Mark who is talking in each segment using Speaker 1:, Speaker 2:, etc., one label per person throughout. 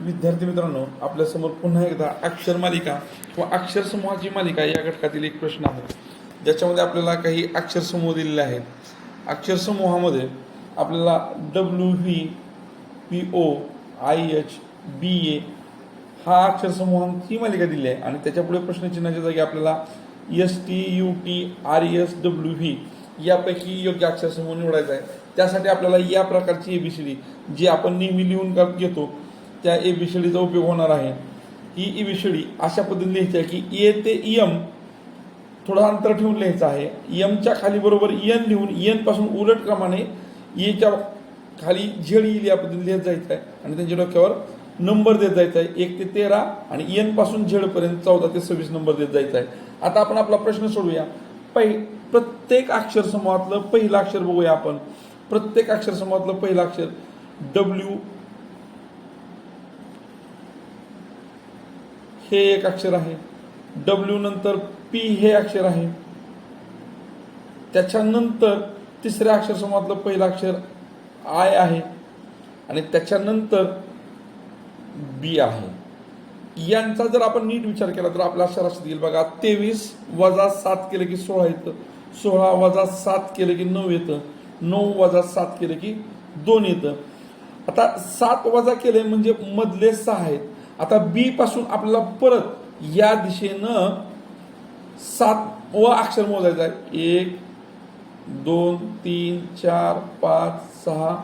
Speaker 1: विद्यार्थी मित्रांनो आपल्यासमोर पुन्हा एकदा अक्षर मालिका किंवा अक्षर समूहाची मालिका या घटकातील एक प्रश्न आहे. ज्याच्यामध्ये आपल्याला काही अक्षर समूह दिलेले आहेत. अक्षर समूहामध्ये आपल्याला W V P O I H B A हा अक्षर समूहांची मालिका दिली आहे. आणि त्याच्यापुढे प्रश्नचिन्हाच्या जागी आपल्याला S T U T R S W V यापैकी योग्य अक्षर समूह निवडायचा आहे. त्यासाठी आपल्याला या प्रकारची एबीसीडी जी आपण नेहमी लिहून घेतो त्या ए एबीसीडीचा उपयोग होणार आहे. E, ही एबीसीडी अशा पद्धतीने लिहायची आहे की ए ते यम थोडं अंतर ठेवून लिहायचं आहे. यमच्या खाली बरोबर यन लिहून यनपासून उलट क्रमाने एच्या खाली झेड येईल या पद्धतीने लिहित जायचं आहे. आणि त्यांच्या डोक्यावर नंबर देत जायचा आहे. एक ते तेरा आणि एनपासून झेड पर्यंत चौदा ते सव्वीस नंबर देत जायचा आहे. आता आपण आपला प्रश्न सोडूया. पहि प्रत्येक अक्षर समूहातलं पहिलं अक्षर बघूया आपण. प्रत्येक अक्षर समूहातलं पहिलं अक्षर डब्ल्यू हे एक अक्षर आहे. डब्ल्यू नंतर पी हे अक्षर आहे. त्याच्यानंतर तिसऱ्या अक्षर समूहातलं पहिलं अक्षर आय आहे. आणि त्याच्यानंतर बी आहे. यांचा जर आपण नीट विचार केला तर आपल्या अक्षर असं येईल बघा तेवीस वजा सात केलं की सोळा येतं. सोळा वजा सात केलं की नऊ येतं. नऊ वजा सात केलं की दोन येतं. आता सात वजा केले म्हणजे मधले सहा आहेत. आता बी पासून आपल्याला परत या दिशेनं सात व अक्षर मोजायचं आहे. एक दोन तीन चार पाच सहा.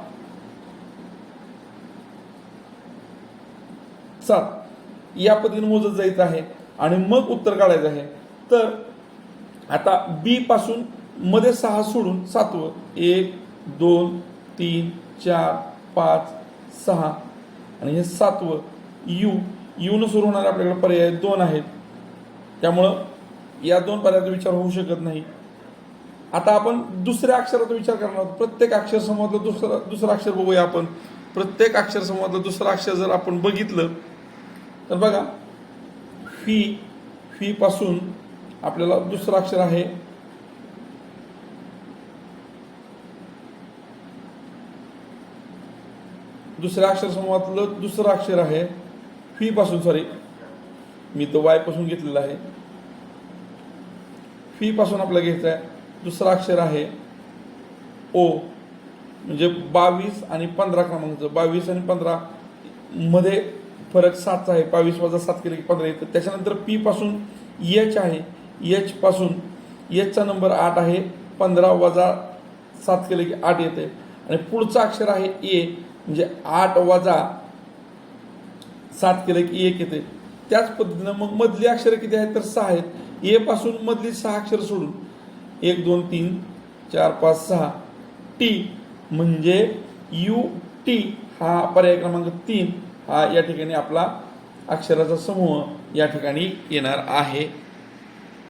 Speaker 1: सात. या पद्धतीने मोजत जायचं आहे आणि मग उत्तर काढायचं आहे. तर आता बी पासून मध्ये सहा सोडून सातवं एक दोन तीन चार पाच सहा. आणि हे सातवं यू यूनं सुरू होणारे आपल्याकडे पर्याय दोन आहेत. त्यामुळं या दोन पर्यायाचा विचार होऊ शकत नाही. आता आपण दुसऱ्या अक्षराचा विचार करणार आहोत. प्रत्येक अक्षर समूहातलं दुसरं दुसरं अक्षर बघूया आपण. प्रत्येक अक्षर समूहातलं दुसरं अक्षर जर आपण बघितलं तर बघा फी फी पासून आपल्याला दुसरं अक्षर आहे. दुसऱ्या अक्षर समूहातलं दुसरं अक्षर आहे. फी पासून सॉरी मी तो वायपासून घेतलेला आहे. फी पासून आपल्याला घ्यायचा आहे दुसरा अक्षर आहे ओ म्हणजे बावीस आणि पंधरा क्रमांकाचं. बावीस आणि पंधरा मध्ये फरक सातचा आहे. बावीस वजा सात केले की पंधरा येतं. त्याच्यानंतर पी पासून एच आहे. एच पासून एचचा नंबर आठ आहे. पंधरा वजा सात केले की आठ येते आणि पुढचं अक्षर आहे ए म्हणजे आठ वजा सात केलं की एक येते त्याच पद्धतीनं मग मधली अक्षरं किती आहेत? तर सहा आहेत. ए पासून मधली सहा अक्षर सोडून. एक दोन तीन चार पाच सहा. टी म्हणजे यू टी हा पर्याय क्रमांक तीन हा या ठिकाणी आपला अक्षराचा समूह या ठिकाणी येणार आहे.